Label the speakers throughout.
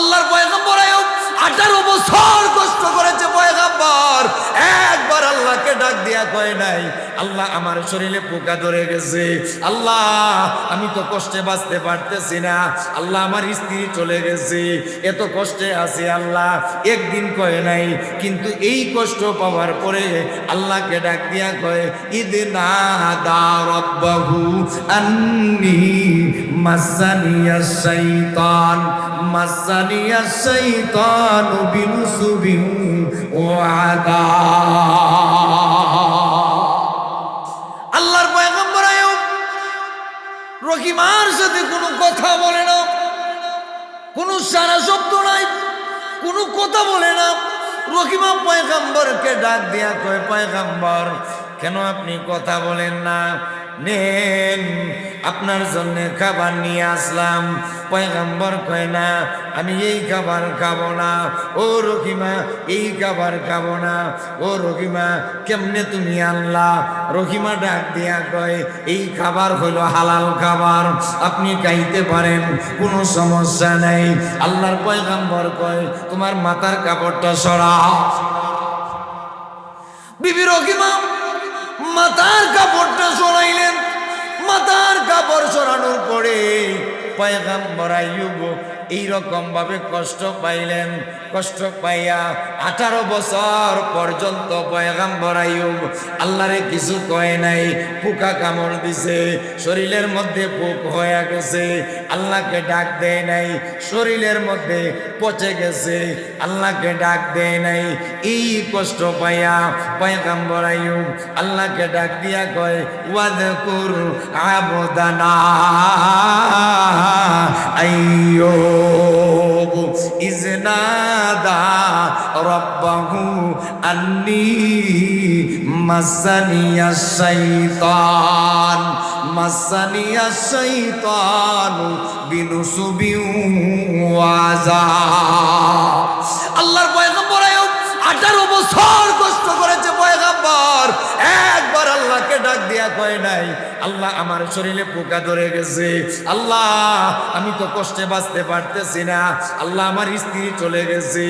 Speaker 1: আল্লাহর পয়গম্বর আয়ুব আঠারো বছর কষ্ট করে আল্লাহকে ডাক দিয়া কয় নাই, আল্লাহ আমার শরীরে পোকা ধরে গেছে। আল্লাহ, আমি তো কষ্টে বাঁচতে পারতেছি না। আল্লাহ আমার স্ত্রী চলে গেছে। এত কষ্টে আছি, আল্লাহ। একদিন কয় নাই, কিন্তু এই কষ্ট পাওয়ার পরে আল্লাহকে ডাক দিয়া কয় ঈদ না দা রব্বাহু আন্নি মাসানিয়া শাইতান মাসানিয়া শাইতান বিনুসুবিন ওয়াদা আল্লাহর পয়গম্বর রহিমার সাথে কোনো কথা বলে না, কোনো সারা শব্দ নাই, কোনো কথা বলে না। রহিমা পয়গাম্বরকে ডাক দিয়া কয়, পয়গাম্বর, কেন আপনি কথা বলেন না? নেন। আপনার জন্য খাবার নিয়ে আসলাম। পয়গাম্বর কয়, না, আমি এই খাবার খাব না। ও রহিমা, এই খাবার খাব না। ও রহিমা, কেমনে তুমি আনলা? রহিমা ডাক দিয়া কয়, এই খাবার হলো হালাল খাবার। আপনি খাইতে পারেন, কোনো সমস্যা নাই। আল্লাহর পয়গাম্বর কয়, তোমার মাথার কাপড়টা সরাও। বিবি রহিমা মাথার কাপড়টা সরাইলেন। মাথার কাপড় সরানোর পরে পয়গাম্বর এইরকম ভাবে কষ্ট পাইলেন। কষ্ট পাইয়া আঠারো বছর পর্যন্ত পয়গাম্বর আইয়ুব আল্লাহরে কিছু কয় নাই, পোকা কামড় দিছে, শরীরের মধ্যে পোক হয়ে গেছে, আল্লাহকে ডাক দেয় নাই, শরীরের মধ্যে পচে গেছে, আল্লাহকে ডাক দেয় নাই। এই কষ্ট পাইয়া পয়গাম্বর আইয়ুব আল্লাহকে ডাক দিয়া কয়, ওয়াদকুর আবদানা। আইয়ুব ইজনাদা রব্বাহু আন্নি মাসানিয়া শাইতান মাসানিয়া শাইতান বিনুসুবিউ ওয়াজা। আল্লাহর পয়গম্বর 18 বছর কষ্ট করেছে পয়গম্বর। একবার আল্লাহকে ডাক দিয়া কয় নাই, আল্লাহ আমার শরীরে পোকা ধরে গেছে। আল্লাহ, আমি তো কষ্টে বাঁচতে পারতেছি না। আল্লাহ আমার স্ত্রী চলে গেছে।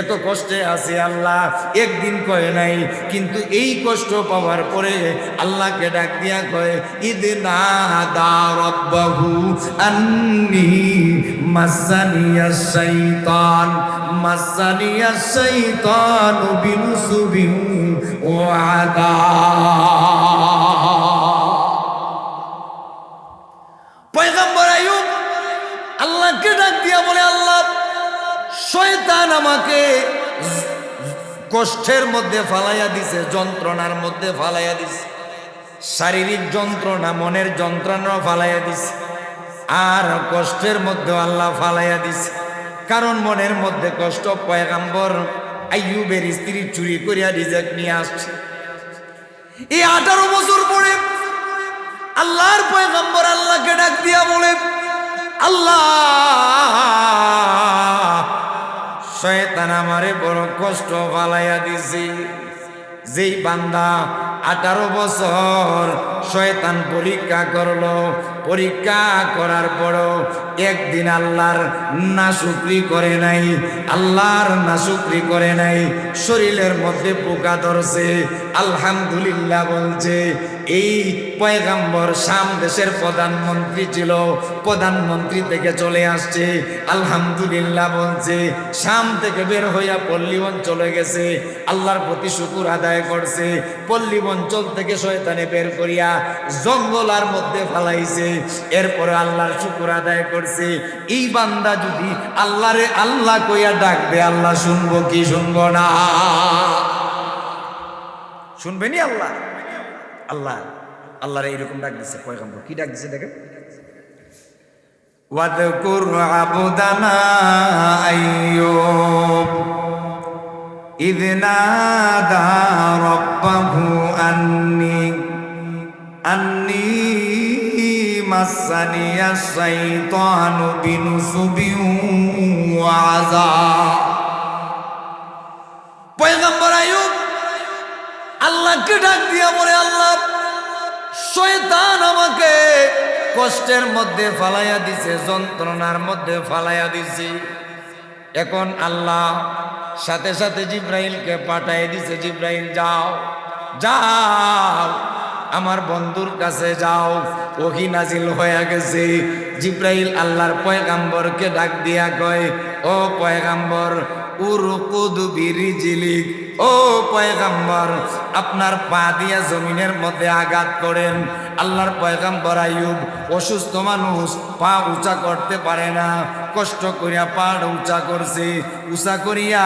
Speaker 1: এত কষ্টে আছে আল্লাহ। একদিন কয় নাই, কিন্তু এই কষ্ট পাওয়ার পরে আল্লাহকে ডাক দিয়া কয় ঈদ না দা রব্বাহু আন্নি মাসানিয়া শাইতান মাসানিয়া শাইতান বিনুসুবিন ওয়াদা পয়গম্বর আয়ুব আল্লাহকে ডাক দিয়া বলে, আল্লাহ, শয়তান আমাকে কষ্টের মধ্যে ফালাইয়া দিছে, যন্ত্রণার মধ্যে ফালাইয়া দিছে, শারীরিক যন্ত্রণা, মনের যন্ত্রণা ফালাইয়া দিছে, আর কষ্টের মধ্যে আল্লাহ ফালাইয়া দিছে, কারণ মনের মধ্যে কষ্ট, পয়গাম্বর আইয়ুবের স্ত্রী চুরি করিয়া রিজেক্ট নিয়ে আসছে। এই আঠারো বছর পরে আল্লাহর পয়গম্বর আল্লাহকে ডাক দিয়া বলে, আল্লাহ, শয়তান আমারে বড় কষ্ট ফালাইয়া দিছি। যেই বান্দা আঠারো বছর শয়তান পরীক্ষা করল পরীক্ষা করার পরও একদিন আল্লাহর নাশুকরি করে নাই, আল্লাহর নাশুকরি করে নাই, শরীরের মধ্যে পোকা ধরছে। আলহামদুলিল্লাহ বলছে, এই পয়গাম্বর শাম দেশের প্রধানমন্ত্রী ছিল, প্রধানমন্ত্রী থেকে চলে আসছে। আলহামদুলিল্লাহ বলছে, শাম থেকে বের হইয়া পল্লী অঞ্চলে গেছে, আল্লাহর প্রতি শুকুর আদায় করছে। পল্লী অঞ্চল থেকে শয়তানে বের করিয়া জঙ্গলার মধ্যে ফালাইছে। এরপরে আল্লাহর শুকুর আদায় করছে এই বান্দা যদি আল্লাহরে আল্লাহ কইয়া ডাকবে আল্লাহ শুনবো কি শুনবো না শুনবেনি আল্লাহ আল্লাহ আল্লাহর এইরকম ডাক দিছে পয়গম্বর কি ডাক দিছে দেখেন ওয়াদকুর আবদানা আইয়ুব إذ نادى ربه أني أني مسني الشيطان بنصب وعذاب পয়গম্বর আয়ুব আল্লাহকে ডাক দিয়া বলে আল্লাহ শয়তান আমাকে কষ্টের মধ্যে ফালাইয়া দিছে যন্ত্রণার মধ্যে ফালাইয়া দিছে এখন আল্লাহ সাথে সাথে জিব্রাইলকে পাঠাই দিছে জিব্রাইল যাও যাও আমার বন্ধুর কাছে যাও, ওহি নাজিল হয়ে গেছে। জিব্রাইল আল্লাহর পয়গাম্বরকে ডাক দিয়া কয়, ও পয়গাম্বর, উরুকুদ বিরিজিলিক, ও পয়গাম্বর, আপনার পা দিয়া জমিনের মধ্যে আঘাত করেন। আল্লাহর পয়গাম্বর আয়ুব অসুস্থ মানুষ, পা উঁচা করতে পারে না। কষ্ট করিয়া পা উঁচা করছে, উঁচা করিয়া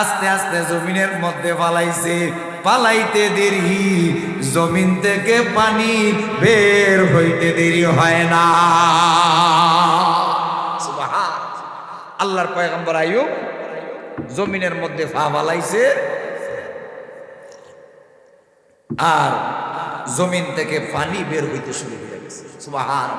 Speaker 1: আস্তে আস্তে জমিনের মধ্যে পালাইছে পালাইতে দেরি, জমিন থেকে পানি বের হইতে দেরি হয় না। আল্লাহর পয়গম্বর আয়ুব জমিনের মধ্যে ফা ফালাইছে। আর জমিন থেকে পানি বের হইতে শুরু হয়ে গেছে সুবাহান।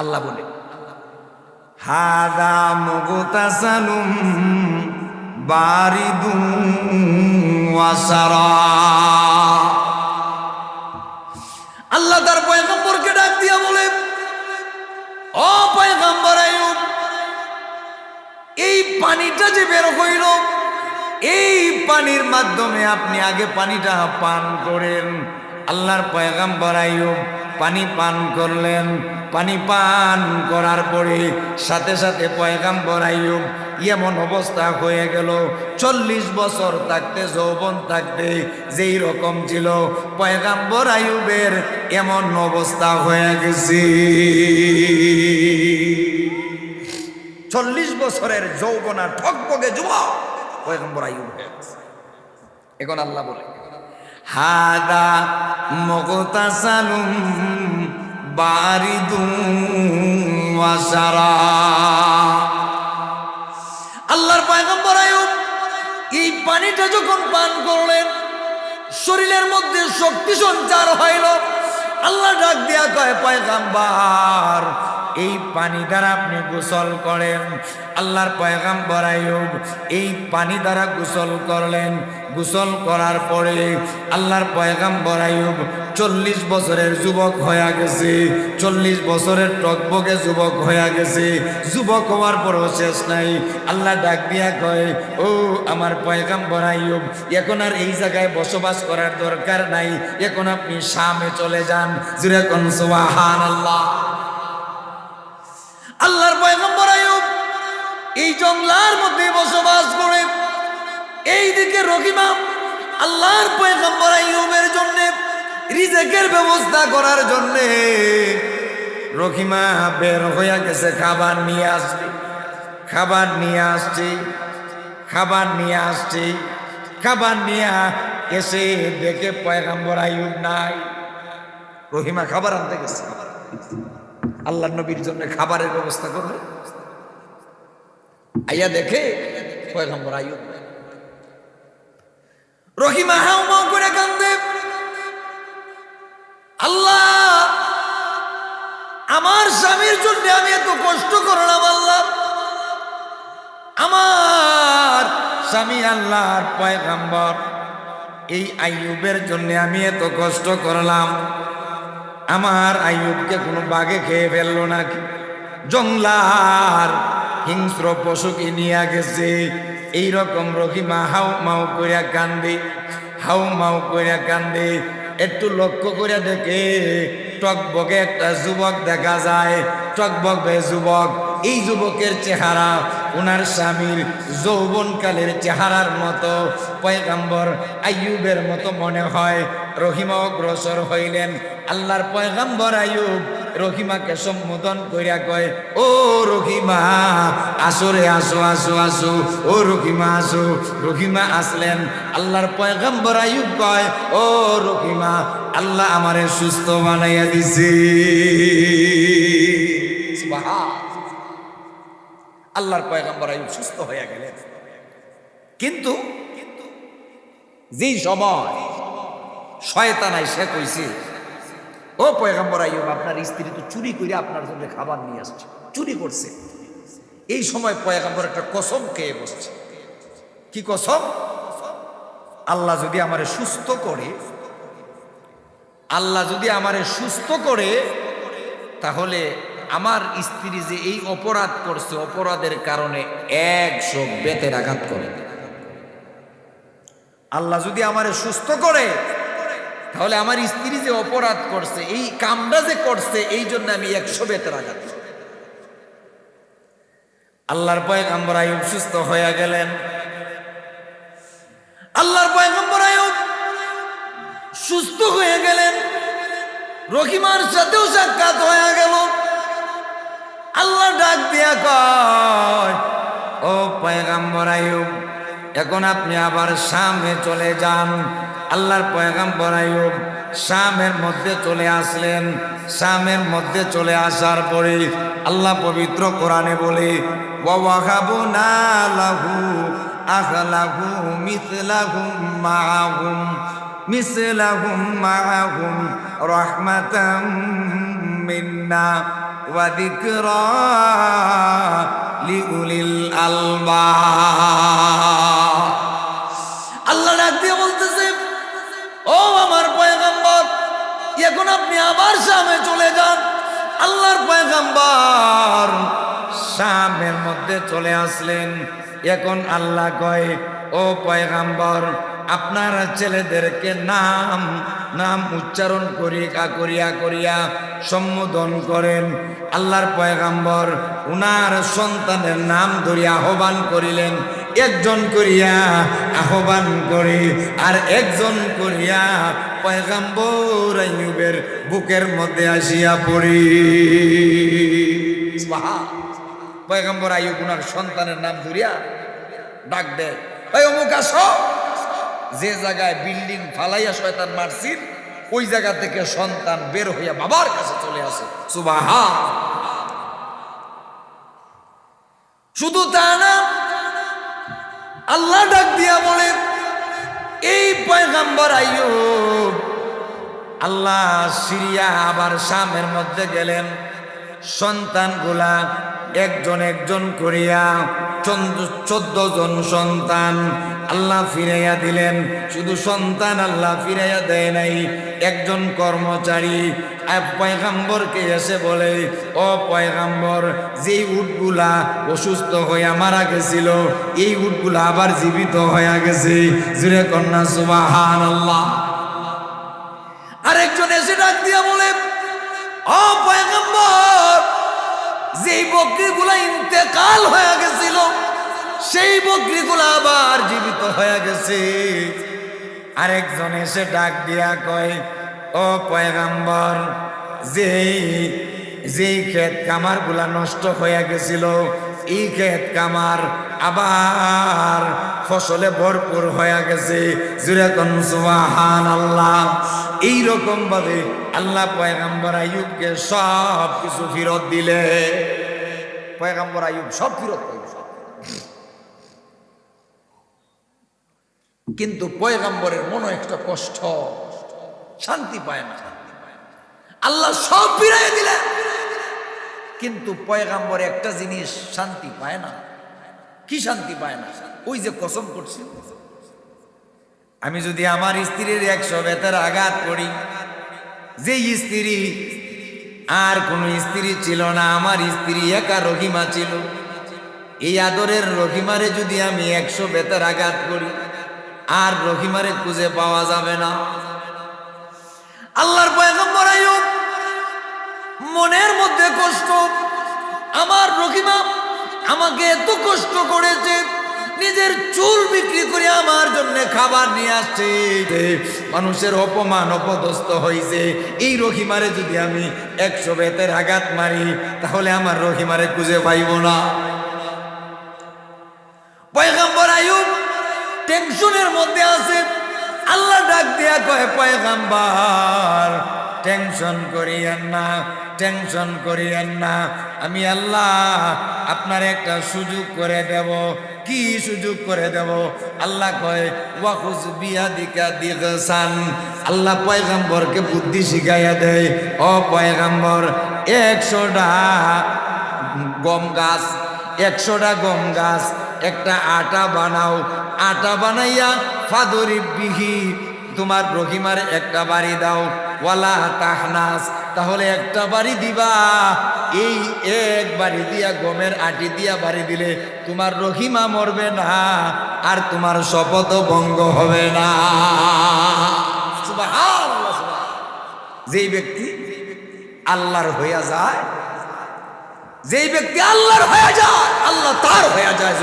Speaker 1: আল্লাহ বলে, হাদা মুগতাসালুম বারিদুম ওয়াসারা আল্লাহ তার পয়গম্বরকে ডাক দিয়া বলে, ও পয়গম্বর আয়ুব এই পানিটা যে বের হইল, এই পানির মাধ্যমে আপনি আগে পানিটা পান করেন। আল্লাহর পয়গাম্বর আইয়ুব পানি পান করলেন। পানি পান করার পরে সাথে সাথে পয়গাম্বর আইয়ুব এমন অবস্থা হয়ে গেল, চল্লিশ বছর থাকতে, যৌবন থাকতে, যেই রকম ছিল, পয়গাম্বর আয়ুবের এমন অবস্থা হয়ে গেছে চল্লিশ বছরের যৌবনা ঠকবগে যুবক, পয়গম্বর আইয়ুব হয়ে গেছে। এখন আল্লাহ বলে, হাদা মগতাসালুম বারিদুম ওয়াসারা পানিটা যখন পান করলেন শরীরের মধ্যে শক্তি সঞ্চার হইল। আল্লাহ ডাক দিয়া কয় পয়গাম্বার এই পানি দ্বারা আপনি গোসল করেন। আল্লাহর পয়গাম্বর আয়ুব এই পানি দ্বারা গোসল করলেন। গোসল করার পরে আল্লাহর পয়গাম্বর আয়ুব চল্লিশ বছরের যুবক হয়ে গেছে। চল্লিশ বছরের টকবকে যুবক হয়ে গেছে। যুবক হওয়ার পরও শেষ নাই। আল্লাহ ডাক দিয়া কয়, ও আমার পয়গাম্বর আইয়ুব, এখন আর এই জায়গায় বসবাস করার দরকার নাই। এখন আপনি শামে চলে যান। জুড়ে কোন সুবহান আল্লাহ আল্লাহর পয়গম্বর আইয়ুব এই জঙ্গলার মধ্যে বসবাস করে। এই দিকে রহিমা আল্লাহর পয়গম্বর আইয়ুবের জন্য, রিজেকের ব্যবস্থা করার জন্য। রহিমা বের হইয়া গেছে, খাবার নিয়ে আসছে, খাবার নিয়ে আসছে, খাবার নিয়ে আসছে, খাবার নিয়ে এসে দেখে পয়গম্বর আইয়ুব নাই। রহিমা খাবার আনতে গেছে। আল্লাহ নবীর জন্য খাবারের ব্যবস্থা করবে আইয়া দেখে পয়গম্বর আইয়ুব। রহিমা হাউ মাউ করে কান্দে। আল্লাহ, আমার স্বামীর জন্য আমি এত কষ্ট করলাম আল্লাহ। আমার স্বামী আল্লাহর পয়গাম্বর, এই আইয়ুবের জন্য আমি এত কষ্ট করলাম। আমার আয়ুবকে কোনো বাঘে খেয়ে ফেলল নাকি? জংলার হিংস্র পশুকে নিয়ে গেছে। এই রকম রহিমা হাউ মাউ করিয়া কান্দে, হাউ মাউ করিয়া কান্দে। একটু লক্ষ্য করে দেখে টকবকে একটা যুবক দেখা যায়। টকবকে যুবক, এই যুবকের চেহারা ওনার স্বামীর যৌবনকালের চেহারার মতো। পয়গাম্বর আইয়ুবের মতো মনে হয়। রহিমা অগ্রসর হইলেন। আল্লাহর পয়গাম্বর আইয়ুব রহিমাকে সম্বোধন করিয়া কয়, ও রহিমা, আসো রে, আসো আসো আসো, ও রহিমা, আসো, রহিমা আসলেন। আল্লাহর পয়গাম্বর আইয়ুব কয়, ও রহিমা, আল্লাহ আমারে সুস্থ বানাইয়া দিছে। আল্লাহর পয়গাম্বর আইয়ুব সুস্থ হইয়া গেলেন। কিন্তু, যেই সময় শয়তান আইসা কইছে, ও পয়গাম্বর আইয়ুব, আপনার স্ত্রী তো চুরি করে আপনার জন্য খাবার নিয়ে আসছে, চুরি করছে। এই সময় পয়গাম্বর একটা কসম খেয়ে বসছে। কি কসম? আল্লাহ যদি আমারে সুস্থ করে, আল্লাহ যদি আমারে সুস্থ করে, তাহলে আমার স্ত্রী যে এই অপরাধ করছে, অপরাধের কারণে একশো বেতের আঘাত করে। আল্লাহ যদি আমারে সুস্থ করে তাহলে আমার স্ত্রী যে অপরাধ করছে, এই কামটা যে করছে, এই জন্য আমি একশো বেতের আঘাত। আল্লাহর পয়গাম্বর আয়ুব সুস্থ হয়ে গেলেন। আল্লাহর পয়গম্বর আয়ুব সুস্থ হয়ে গেলেন। রহিমার সাথেও সাক্ষাৎ হয়ে গেল। আল্লাহ ডাক দিয়া কয়, ও পয়গাম্বর আয়ুব এখন আপনি আবার সামনে চলে যান। আল্লাহর পয়গাম্বর আয়ুব শামের মধ্যে চলে আসলেন। শামের মধ্যে চলে আসার পরে আল্লাহ পবিত্র কোরআনে বলে ওয়াহাবুনা লাহু আলবাব। সামনে চলে যান। আল্লাহর পয়গাম্বর শামের মধ্যে চলে আসলেন। এখন আল্লাহ কয়, ও পয়গাম্বর, আপনার ছেলেদেরকে নাম নাম উচ্চারণ করিয়া করিয়া করিয়া সম্বোধন করেন। আল্লাহর পয়গাম্বর, উনার সন্তানের নাম ধরিয়া আহ্বান করিলেন। একজন করিয়া আহ্বান করি আর একজন করিয়া পয়গাম্বর আইয়ুবের বুকের মধ্যে আসিয়া পড়ি। পয়গাম্বর আইয়ুব উনার সন্তানের নাম ধরিয়া ডাক দেয় অমুক আসো। যে জায়গায় বিল্ডিং ফালাইয়া শয়তান মারছিল, ওই জায়গা থেকে সন্তান বের হইয়া বাবার কাছে চলে আসে। সুবাহা শুধু তা না আল্লাহ ডাক দিয়া বলে এই পয়গাম্বর আইয়ো। আল্লাহ সিরিয়া আবার সামের মধ্যে গেলেন। সন্তানগুলা একজন একজন করিয়া চোদ্দ জন সন্তান আল্লাহ ফিরাইয়া দিলেন। শুধু সন্তান আল্লাহ ফিরাইয়া দেয় নাই, একজন কর্মচারী। পয়গাম্বরকে এসে বলে, ও পয়গাম্বর, যেই উটগুলা অসুস্থ হইয়া মারা গেছিল, এই উটগুলা আবার জীবিত হইয়া গেছে। জুড়ে কন্যা সুবাহান আল্লাহ আরেকজন এসে ডাক দিয়া বলে, ও পয়গম্বর যেই বকরিগুলা ইন্তেকাল হয়ে গেছিল, সেই বকরিগুলা আবার জীবিত হয়ে গেছে। আরেকজন এসে ডাক দিয়া কয়, ও পয়গাম্বর, যেই যেই ক্ষেত কামারগুলা নষ্ট হয়ে গেছিল এই ক্ষেত কামার, আবার ফসলে ভরপুর হয়ে গেছে। জুরে সুবাহান আল্লাহ এইরকম ভাবে আল্লাহ পয়গাম্বর আয়ুবকে সব কিছু ফেরত দিলে। পয়গাম্বর আয়ুব সব ফেরত পাইল। কিন্তু পয়গাম্বরের মনে একটা কষ্ট, শান্তি পায় না। আল্লাহ সব ফিরাই দিলেন। কিন্তু পয়গাম্বর একটা জিনিস শান্তি পায় না। কি শান্তি পায় না? ওই যে কসম করছি। আমি যদি আমার স্ত্রীর একশো বেতার আঘাত করি যে স্ত্রী, আর কোন স্ত্রী ছিল না, আমার স্ত্রী একা রহিমা ছিল। এই আদরের রহিমারে যদি আমি একশো বেতার আঘাত করি, আর রহিমারে খুঁজে পাওয়া যাবে না। আল্লাহর পয়গম্বর আয়ুব মনের মধ্যে কষ্ট। আমার রহিমা আমাকে এত কষ্ট করেছে, নিজের চুল বিক্রি করে আমার জন্য খাবার নিয়ে আসছে। মানুষের অপমান অপদস্থ হয়েছে এই রহিমারে যদি আমি একশো বেতের আঘাত মারি, তাহলে আমার রহিমারে খুঁজে পাইব না। পয়গাম্বর আয়ুব টেনশনের মধ্যে আছে, আল্লাহ ডাক দিয়া কয়, পয়গাম্বার টেনশন করিয়েন না, টেনশন করিয়েন না। আমি আল্লাহ আপনার একটা সুযোগ করে দেব। কি সুযোগ করে দেব? আল্লাহ কয় ওয়াকুজ বিয়াদিকা দিগসান। আল্লাহ পয়গাম্বরকে বুদ্ধি শিখাইয়া দেয়, ও পয়গাম্বর, একশোটা গম গাছ, একশোটা গম গাছ, একটা আটা বানাও। আটা বানাইয়া ফাদরি বিহি তোমার রহিমার একটা বাড়ি দাও। ওয়ালা তাহনাস, তাহলে একটা বাড়ি দিবা। এই এক বাড়ি দিয়া, গমের আটি দিয়া বাড়ি দিলে তোমার রহিমা মরবে না, আর তোমার শপথ ভঙ্গ হবে না। যেই ব্যক্তি আল্লাহর হইয়া যায়, যেই ব্যক্তি আল্লাহর হয়ে যায়, আল্লাহ তার হয়ে যায়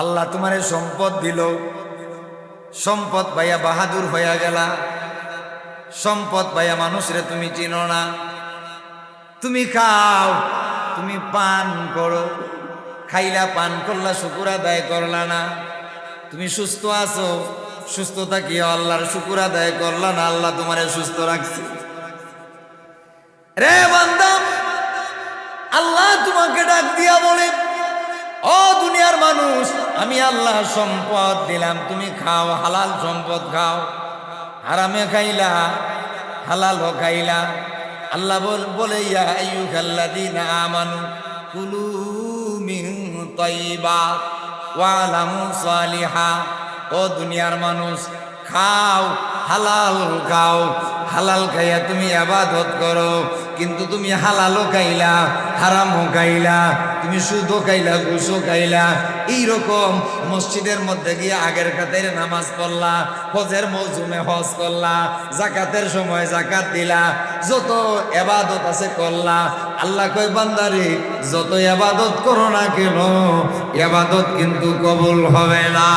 Speaker 1: আল্লাহ তোমার সম্পদ দিল। সম্পদ পাইয়া বাহাদুর হইয়া গেলা। সম্পদ পাইয়া মানুষরে তুমি চিনো না। তুমি খাও, তুমি পান করো। খাইলা, পান করলা, শুকুর আদায় করলা না। তুমি সুস্থ আছো সুস্থ থাকিও আল্লাহর শুকুর আদায় করলা না? আল্লাহ তোমারে সুস্থ রাখছে। রে বান্দাম আল্লাহ তোমাকে ডাক দিয়া বলে ও দুনিয়ার মানুষ, আমি আল্লাহ সম্পদ দিলাম। তুমি খাও, হালাল সম্পদ খাও। হারামে খাইলা, হালালও খাইলা। আল্লাহ বল কুলু ও দুনিয়ার মানুষ খাও, হালাল খাও। হালাল খাইয়া তুমি আবাদত করো। কিন্তু তুমি হালালও খাইলা, হারামও খাইলা, তুমি সুদও খাইলা, ঘুষও খাইলা। এইরকম মসজিদের মধ্যে গিয়ে আগের কাতের নামাজ পড়লা, হজের মৌজুমে হজ করলা জাকাতের সময় জাকাত দিলা, যত এবাদত আছে করলা। আল্লাহ কয়, বান্দারে, যত এবাদত করো না কেন এবাদত কিন্তু কবুল হবে না।